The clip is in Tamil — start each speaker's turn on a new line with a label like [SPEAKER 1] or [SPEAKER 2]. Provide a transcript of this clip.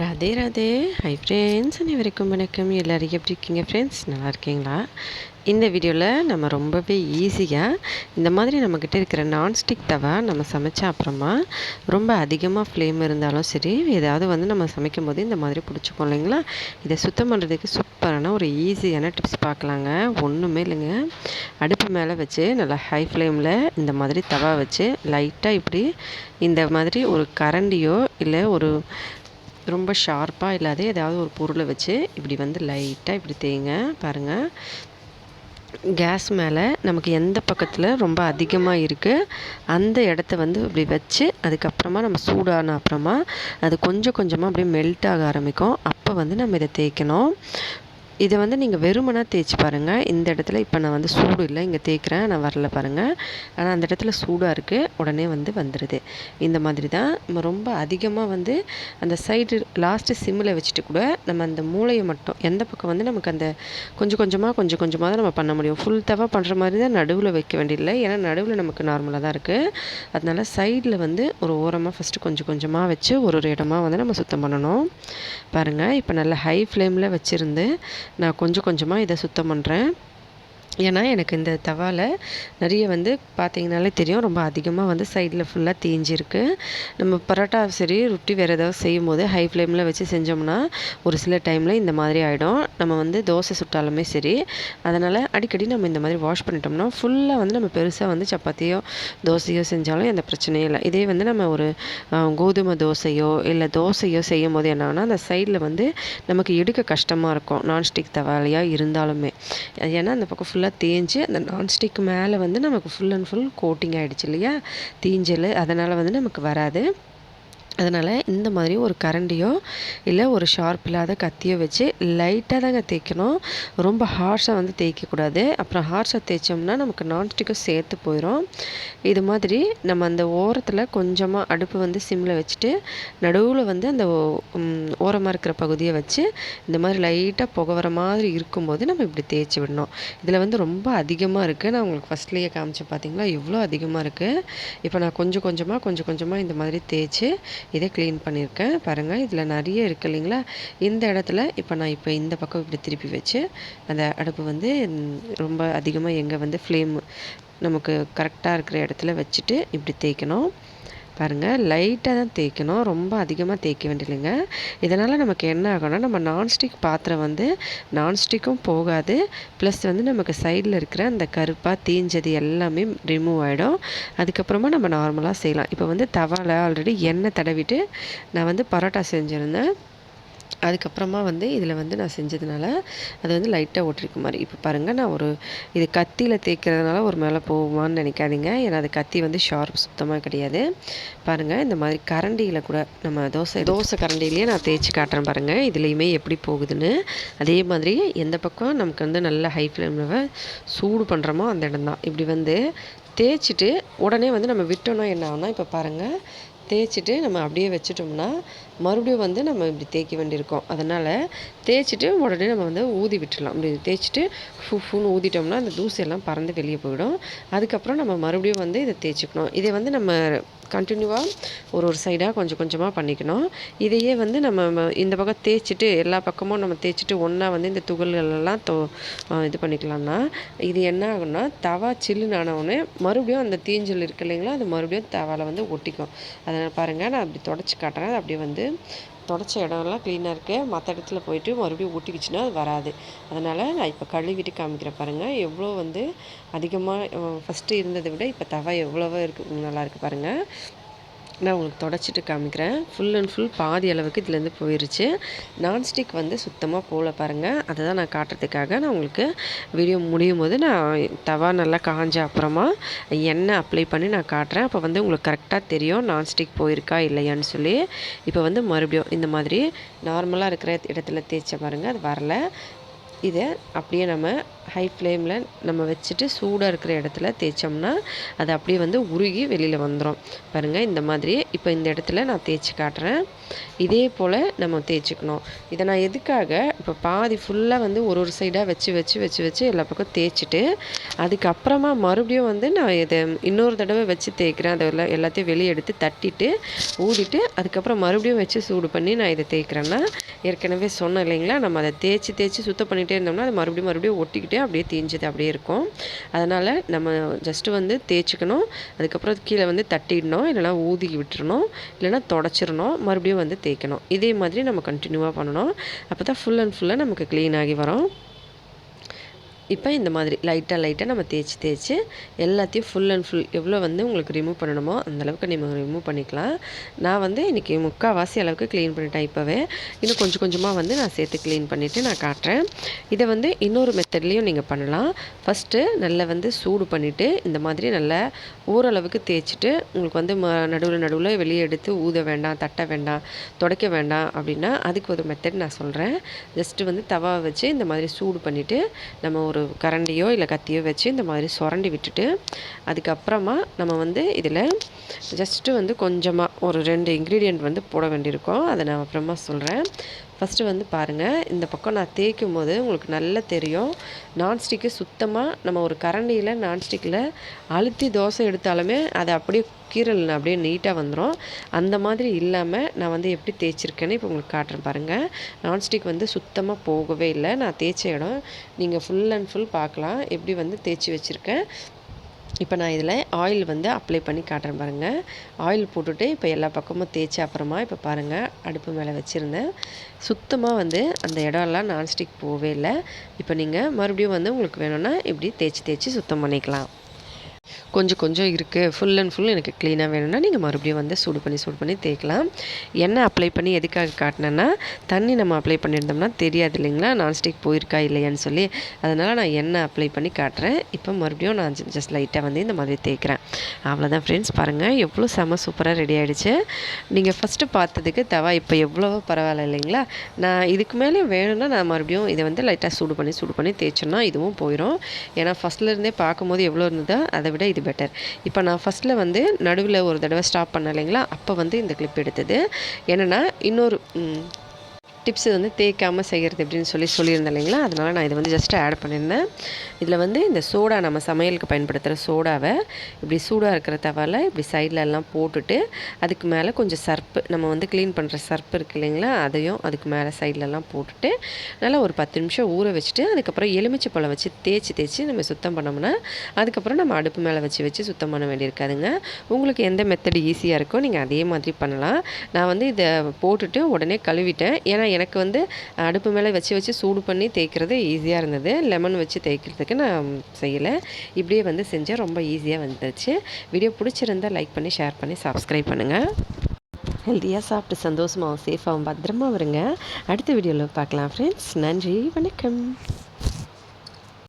[SPEAKER 1] ராதே ராதே ஹை ஃப்ரெண்ட்ஸ் அனைவருக்கும் வணக்கம் எல்லோரும் எப்படி இருக்கீங்க ஃப்ரெண்ட்ஸ் நல்லா இருக்கீங்களா இந்த வீடியோவில் நம்ம ரொம்பவே ஈஸியாக இந்த மாதிரி நம்மக்கிட்ட இருக்கிற நான்ஸ்டிக் தவா நம்ம சமைச்சா அப்புறமா ரொம்ப அதிகமாக ஃப்ளேம் இருந்தாலும் சரி ஏதாவது வந்து நம்ம சமைக்கும் போது இந்த மாதிரி பிடிச்சிக்கோம் இல்லைங்களா இதை சுத்தம் பண்ணுறதுக்கு சூப்பரான ஒரு ஈஸியான டிப்ஸ் பார்க்கலாங்க ஒன்றுமே இல்லைங்க அடுப்பு மேலே வச்சு நல்லா ஹை ஃப்ளேமில் இந்த மாதிரி தவா வச்சு லைட்டாக இப்படி இந்த மாதிரி ஒரு கரண்டியோ இல்லை ஒரு ரொம்ப ஷார்ப்பாக இல்லாத ஏதாவது ஒரு பொருளை வச்சு இப்படி வந்து லைட்டாக இப்படி தேங்க பாருங்கள் கேஸ் மேலே நமக்கு எந்த பக்கத்தில் ரொம்ப அதிகமாக இருக்குது அந்த இடத்த வந்து இப்படி வச்சு அதுக்கப்புறமா நம்ம சூடான அப்புறமா அது கொஞ்சம் கொஞ்சமாக அப்படியே மெல்ட் ஆக ஆரம்பிக்கும் அப்போ வந்து நம்ம இதை தேய்க்கணும் இதை வந்து நீங்கள் வெறுமனாக தேய்ச்சி பாருங்கள் இந்த இடத்துல இப்போ நான் வந்து சூடு இல்லை இங்கே தேய்க்கிறேன் நான் வரல பாருங்கள் ஆனால் அந்த இடத்துல சூடாக இருக்குது உடனே வந்து வந்துடுது இந்த மாதிரி தான் நம்ம ரொம்ப அதிகமாக வந்து அந்த சைடு லாஸ்ட்டு சிம்மில் வச்சுட்டு கூட நம்ம அந்த மூளையை மட்டும் எந்த பக்கம் வந்து நமக்கு அந்த கொஞ்சம் கொஞ்சமாக கொஞ்சம் கொஞ்சமாக தான் நம்ம பண்ண முடியும் ஃபுல் தவா பண்ணுற மாதிரி தான் நடுவில் வைக்க வேண்டியதில்லை ஏன்னா நடுவில் நமக்கு நார்மலாக தான் இருக்குது அதனால் சைடில் வந்து ஒரு ஓரமாக ஃபஸ்ட்டு கொஞ்சம் கொஞ்சமாக வச்சு ஒரு ஒரு இடமா வந்து நம்ம சுத்தம் பண்ணணும் பாருங்கள் இப்போ நல்லா ஹை ஃப்ளேமில் வச்சுருந்து நான் கொஞ்சம் கொஞ்சமாக இதை சுத்தம் பண்ணுறேன் ஏன்னா எனக்கு இந்த தவால நிறைய வந்து பார்த்தீங்கனாலே தெரியும் ரொம்ப அதிகமாக வந்து சைடில் ஃபுல்லாக தேஞ்சிருக்கு நம்ம பரோட்டா சரி ரொட்டி வேறு ஏதாவது செய்யும் போது ஹை ஃப்ளேமில் வச்சு செஞ்சோம்னா ஒரு சில டைமில் இந்த மாதிரி ஆகிடும் நம்ம வந்து தோசை சுட்டாலுமே சரி அதனால் அடிக்கடி நம்ம இந்த மாதிரி வாஷ் பண்ணிட்டோம்னா ஃபுல்லாக வந்து நம்ம பெருசாக வந்து சப்பாத்தியோ தோசையோ செஞ்சாலும் எந்த பிரச்சனையும் இல்லை இதே வந்து நம்ம ஒரு கோதுமை தோசையோ இல்லை தோசையோ செய்யும் போது என்னன்னா அந்த சைடில் வந்து நமக்கு எடுக்க கஷ்டமாக இருக்கும் நான்ஸ்டிக் தவாலையாக இருந்தாலுமே ஏன்னா அந்த பக்கம் ஃபுல்லாக ஃபுல்லாக தேஞ்சு அந்த நான்ஸ்டிக் மேலே வந்து நமக்கு ஃபுல் அண்ட் ஃபுல் கோட்டிங் ஆகிடுச்சு இல்லையா தீஞ்சல் அதனால் வந்து நமக்கு வராது அதனால் இந்த மாதிரி ஒரு கரண்டியோ இல்லை ஒரு ஷார்ப் இல்லாத கத்தியோ வச்சு லைட்டாக தாங்க தேய்க்கணும் ரொம்ப ஹார்ஷாக வந்து தேய்க்கக்கூடாது அப்புறம் ஹார்ஷாக தேய்ச்சோம்னா நமக்கு நான்ஸ்டிக்கும் சேர்த்து போயிடும் இது மாதிரி நம்ம அந்த ஓரத்தில் கொஞ்சமாக அடுப்பு வந்து சிம்மில் வச்சுட்டு நடுவில் வந்து அந்த ஓரமாக இருக்கிற பகுதியை வச்சு இந்த மாதிரி லைட்டாக புகை வர மாதிரி இருக்கும்போது நம்ம இப்படி தேய்ச்சி விடணும் இதில் வந்து ரொம்ப அதிகமாக இருக்குது நான் உங்களுக்கு ஃபஸ்ட்லேயே காமிச்சு பார்த்தீங்களா எவ்வளோ அதிகமாக இருக்குது இப்போ நான் கொஞ்சம் கொஞ்சமாக கொஞ்சம் கொஞ்சமாக இந்த மாதிரி தேய்ச்சி இதை க்ளீன் பண்ணியிருக்கேன் பாருங்கள் இதில் நிறைய இருக்குது இல்லைங்களா இந்த இடத்துல இப்போ நான் இப்போ இந்த பக்கம் இப்படி திருப்பி வச்சு அந்த அடுப்பு வந்து ரொம்ப அதிகமாக எங்கே வந்து ஃப்ளேம் நமக்கு கரெக்டாக இருக்கிற இடத்துல வச்சுட்டு இப்படி தேய்க்கணும் பாருங்கள் லைட்டாக தான் தேய்க்கணும் ரொம்ப அதிகமாக தேய்க்க வேண்டியதுங்க இதனால் நமக்கு என்ன ஆகும்னா நம்ம நான்ஸ்டிக் பாத்திரம் வந்து நான்ஸ்டிக்கும் போகாது ப்ளஸ் வந்து நமக்கு சைடில் இருக்கிற அந்த கருப்பாக தீஞ்சது எல்லாமே ரிமூவ் ஆகிடும் அதுக்கப்புறமா நம்ம நார்மலாக செய்யலாம் இப்போ வந்து தவாவில் ஆல்ரெடி எண்ணெய் தடவிட்டு நான் வந்து பரோட்டா செஞ்சுருந்தேன் அதுக்கப்புறமா வந்து இதில் வந்து நான் செஞ்சதுனால அது வந்து லைட்டாக ஓட்டிருக்கு மாதிரி இப்போ பாருங்கள் நான் ஒரு இது கத்தியில் தேய்க்கிறதுனால ஒரு மேலே போகுமான்னு நினைக்காதீங்க ஏன்னா அது கத்தி வந்து ஷார்ப் சுத்தமாக கிடையாது பாருங்கள் இந்த மாதிரி கரண்டியில் கூட நம்ம தோசை தோசை கரண்டிலேயே நான் தேய்ச்சி காட்டுறேன் பாருங்கள் இதுலேயுமே எப்படி போகுதுன்னு அதே மாதிரி எந்த பக்கம் நமக்கு வந்து நல்ல ஹை ஃப்ளேமில் சூடு பண்ணுறோமோ அந்த இடம் தான் இப்படி வந்து தேய்ச்சிட்டு உடனே வந்து நம்ம விட்டோன்னா என்ன ஆகும்னா இப்போ பாருங்கள் தேய்ச்சிட்டு நம்ம அப்படியே வச்சுட்டோம்னா மறுபடியும் வந்து நம்ம இப்படி தேய்க்க வேண்டியிருக்கோம் அதனால் தேய்ச்சிட்டு உடனே நம்ம வந்து ஊதி விட்டுடலாம் இப்படி தேய்ச்சிட்டு ஃபுன்னு ஊதிட்டோம்னா அந்த தூசியெல்லாம் பறந்து வெளியே போயிடும் அதுக்கப்புறம் நம்ம மறுபடியும் வந்து இதை தேய்ச்சிக்கணும் இதை வந்து நம்ம கண்டினியூவாக ஒரு ஒரு சைடாக கொஞ்சம் கொஞ்சமாக பண்ணிக்கணும் இதையே வந்து நம்ம இந்த பக்கம் தேய்ச்சிட்டு எல்லா பக்கமும் நம்ம தேய்ச்சிட்டு ஒன்றா வந்து இந்த துகள்களெல்லாம் தோ இது பண்ணிக்கலாம்னா இது என்ன ஆகும்னா தவா சில்லுன்னு ஆனவுடனே மறுபடியும் அந்த தீஞ்சல் இருக்கு இல்லைங்களா அது மறுபடியும் தவாவில் வந்து ஒட்டிக்கும் அதை பாருங்கள் நான் அப்படி தொடச்சி காட்டுறேன் அப்படியே வந்து தொடச்ச இடம்லாம் க்ளீனாக இருக்குது மற்ற இடத்துல போயிட்டு மறுபடியும் ஊட்டிக்கிச்சுன்னா அது வராது அதனால் நான் இப்போ கழுவிட்டு காமிக்கிறேன் பாருங்கள் எவ்வளோ வந்து அதிகமாக ஃபஸ்ட்டு இருந்ததை விட இப்போ தவா எவ்வளவோ இருக்குது நல்லாயிருக்கு பாருங்கள் நான் உங்களுக்கு தொடச்சிட்டு காமிக்கிறேன் ஃபுல் அண்ட் ஃபுல் பாதி அளவுக்கு இதுலேருந்து போயிடுச்சு நான்ஸ்டிக் வந்து சுத்தமாக போகல பாருங்கள் அதை தான் நான் காட்டுறதுக்காக நான் உங்களுக்கு வீடியோ முடியும் போது நான் தவா நல்லா காஞ்ச அப்புறமா எண்ணெய் அப்ளை பண்ணி நான் காட்டுறேன் அப்போ வந்து உங்களுக்கு கரெக்டாக தெரியும் நான்ஸ்டிக் போயிருக்கா இல்லையான்னு சொல்லி இப்போ வந்து மறுபடியும் இந்த மாதிரி நார்மலாக இருக்கிற இடத்துல தேய்ச்ச பாருங்கள் அது வரல இதை அப்படியே நம்ம ஹை ஃப்ளேமில் நம்ம வச்சுட்டு சூடாக இருக்கிற இடத்துல தேய்ச்சோம்னா அது அப்படியே வந்து உருகி வெளியில் வந்துடும் பாருங்கள் இந்த மாதிரி இப்போ இந்த இடத்துல நான் தேய்ச்சி காட்டுறேன் இதே போல் நம்ம தேய்ச்சிக்கணும் இதை நான் எதுக்காக இப்போ பாதி ஃபுல்லாக வந்து ஒரு ஒரு சைடாக வச்சு வச்சு வச்சு வச்சு எல்லா பக்கம் தேய்ச்சிட்டு அதுக்கப்புறமா மறுபடியும் வந்து நான் இதை இன்னொரு தடவை வச்சு தேய்க்கிறேன் எல்லாம் எல்லாத்தையும் வெளியே எடுத்து தட்டிட்டு ஊதிட்டு அதுக்கப்புறம் மறுபடியும் வச்சு சூடு பண்ணி நான் இதை தேய்க்கிறேன்னா ஏற்கனவே சொன்னேன் இல்லைங்களா நம்ம அதை தேய்ச்சி தேய்ச்சி சுத்தம் பண்ணிட்டு பண்ணிகிட்டே இருந்தோம்னா அது மறுபடியும் மறுபடியும் ஒட்டிக்கிட்டே அப்படியே தேஞ்சது அப்படியே இருக்கும் அதனால் நம்ம ஜஸ்ட்டு வந்து தேய்ச்சிக்கணும் அதுக்கப்புறம் கீழே வந்து தட்டிடணும் இல்லைனா ஊதி விட்டுறணும் இல்லைனா தொடச்சிடணும் மறுபடியும் வந்து தேய்க்கணும் இதே மாதிரி நம்ம கண்டினியூவாக பண்ணணும் அப்போ தான் ஃபுல் அண்ட் ஃபுல்லாக நமக்கு க்ளீன் ஆகி வரும் இப்போ இந்த மாதிரி லைட்டாக லைட்டாக நம்ம தேய்ச்சி தேய்ச்சி எல்லாத்தையும் ஃபுல் அண்ட் ஃபுல் எவ்வளோ வந்து உங்களுக்கு ரிமூவ் பண்ணணுமோ அந்தளவுக்கு நீங்கள் ரிமூவ் பண்ணிக்கலாம் நான் வந்து இன்றைக்கி முக்கால்வாசி அளவுக்கு க்ளீன் பண்ணிட்டேன் இப்போவே இன்னும் கொஞ்சம் கொஞ்சமாக வந்து நான் சேர்த்து க்ளீன் பண்ணிவிட்டு நான் காட்டுறேன் இதை வந்து இன்னொரு மெத்தட்லேயும் நீங்கள் பண்ணலாம் ஃபஸ்ட்டு நல்லா வந்து சூடு பண்ணிவிட்டு இந்த மாதிரி நல்லா ஓரளவுக்கு தேய்ச்சிட்டு உங்களுக்கு வந்து ம நடுவில் நடுவில் வெளியே எடுத்து ஊத வேண்டாம் தட்ட வேண்டாம் துடைக்க வேண்டாம் அப்படின்னா அதுக்கு ஒரு மெத்தட் நான் சொல்கிறேன் ஜஸ்ட்டு வந்து தவா வச்சு இந்த மாதிரி சூடு பண்ணிவிட்டு நம்ம ஒரு ஒரு கரண்டியோ இல்லை கத்தியோ வச்சு இந்த மாதிரி சுரண்டி விட்டுட்டு அதுக்கப்புறமா நம்ம வந்து இதில் ஜஸ்ட்டு வந்து கொஞ்சமாக ஒரு ரெண்டு இன்க்ரீடியண்ட் வந்து போட வேண்டியிருக்கோம் அதை நான் அப்புறமா சொல்கிறேன் ஃபஸ்ட்டு வந்து பாருங்கள் இந்த பக்கம் நான் தேய்க்கும் போது உங்களுக்கு நல்லா தெரியும் நான்ஸ்டிக்கு சுத்தமாக நம்ம ஒரு கரண்டியில் நான்ஸ்டிக்கில் அழுத்தி தோசை எடுத்தாலுமே அதை அப்படியே கீரல் அப்படியே நீட்டாக வந்துடும் அந்த மாதிரி இல்லாமல் நான் வந்து எப்படி தேய்ச்சிருக்கேன்னு இப்போ உங்களுக்கு காட்டுறேன் பாருங்கள் நான்ஸ்டிக் வந்து சுத்தமாக போகவே இல்லை நான் தேய்ச்ச இடம் நீங்கள் ஃபுல் அண்ட் ஃபுல் பார்க்கலாம் எப்படி வந்து தேய்ச்சி வச்சுருக்கேன் இப்போ நான் இதில் ஆயில் வந்து அப்ளை பண்ணி காட்டுறேன் பாருங்கள் ஆயில் போட்டுட்டு இப்போ எல்லா பக்கமும் தேய்ச்சி அப்புறமா இப்போ பாருங்கள் அடுப்பு மேலே வச்சுருந்தேன் சுத்தமாக வந்து அந்த இடம்லாம் நான்ஸ்டிக் போகவே இல்லை இப்போ நீங்கள் மறுபடியும் வந்து உங்களுக்கு வேணும்னா இப்படி தேய்ச்சி தேய்ச்சி சுத்தம் பண்ணிக்கலாம் கொஞ்சம் கொஞ்சம் இருக்குது ஃபுல் அண்ட் ஃபுல் எனக்கு க்ளீனாக வேணும்னா நீங்கள் மறுபடியும் வந்து சூடு பண்ணி சூடு பண்ணி தேய்க்கலாம் எண்ணெய் அப்ளை பண்ணி எதுக்காக காட்டினேன்னா தண்ணி நம்ம அப்ளை பண்ணியிருந்தோம்னா தெரியாது இல்லைங்களா நான்ஸ்டிக் போயிருக்கா இல்லையான்னு சொல்லி அதனால் நான் எண்ணெய் அப்ளை பண்ணி காட்டுறேன் இப்போ மறுபடியும் நான் ஜஸ்ட் லைட்டாக வந்து இந்த மாதிரி தேய்க்கிறேன் அவ்வளோதான் ஃப்ரெண்ட்ஸ் பாருங்கள் எவ்வளோ செம சூப்பராக ரெடி ஆகிடுச்சு நீங்கள் ஃபஸ்ட்டு பார்த்ததுக்கு தவா இப்போ எவ்வளோ பரவாயில்ல இல்லைங்களா நான் இதுக்கு மேலே வேணும்னா நான் மறுபடியும் இதை வந்து லைட்டாக சூடு பண்ணி சூடு பண்ணி தேய்ச்சோன்னா இதுவும் போயிடும் ஏன்னா ஃபஸ்ட்லேருந்தே பார்க்கும்போது எவ்வளோ இருந்ததோ அதை விட இது இது பெட்டர் இப்போ நான் ஃபஸ்ட்டில் வந்து நடுவில் ஒரு தடவை ஸ்டாப் பண்ணலைங்களா இல்லைங்களா அப்போ வந்து இந்த கிளிப் எடுத்தது என்னென்னா இன்னொரு டிப்ஸ் வந்து தேய்க்காமல் செய்கிறது அப்படின்னு சொல்லி சொல்லியிருந்தேன் இல்லைங்களா அதனால் நான் இதை வந்து ஜஸ்ட் ஆட் பண்ணியிருந்தேன் இதில் வந்து இந்த சோடா நம்ம சமையலுக்கு பயன்படுத்துகிற சோடாவை இப்படி சூடாக இருக்கிற தவால இப்படி சைடில் எல்லாம் போட்டுட்டு அதுக்கு மேலே கொஞ்சம் சர்ப்பு நம்ம வந்து க்ளீன் பண்ணுற சர்ப்பு இருக்கு இல்லைங்களா அதையும் அதுக்கு மேலே சைட்லலாம் போட்டுட்டு நல்லா ஒரு பத்து நிமிஷம் ஊற வச்சுட்டு அதுக்கப்புறம் எலுமிச்சை பழம் வச்சு தேய்ச்சி தேய்ச்சி நம்ம சுத்தம் பண்ணோம்னா அதுக்கப்புறம் நம்ம அடுப்பு மேலே வச்சு வச்சு சுத்தம் பண்ண வேண்டியிருக்காதுங்க உங்களுக்கு எந்த மெத்தட் ஈஸியாக இருக்கோ நீங்கள் அதே மாதிரி பண்ணலாம் நான் வந்து இதை போட்டுட்டு உடனே கழுவிட்டேன் ஏன்னா ஆனால் எனக்கு வந்து அடுப்பு மேலே வச்சு வச்சு சூடு பண்ணி தேய்க்கிறது ஈஸியாக இருந்தது லெமன் வச்சு தேய்க்கிறதுக்கு நான் செய்யலை இப்படியே வந்து செஞ்சால் ரொம்ப ஈஸியாக வந்துச்சு வீடியோ பிடிச்சிருந்தால் லைக் பண்ணி ஷேர் பண்ணி சப்ஸ்கிரைப் பண்ணுங்கள் ஹெல்த்தியாக சாப்பிட்டு சந்தோஷமாகவும் சேஃபாகவும் பத்திரமா வருங்க அடுத்த வீடியோவில் பார்க்கலாம் ஃப்ரெண்ட்ஸ் நன்றி வணக்கம்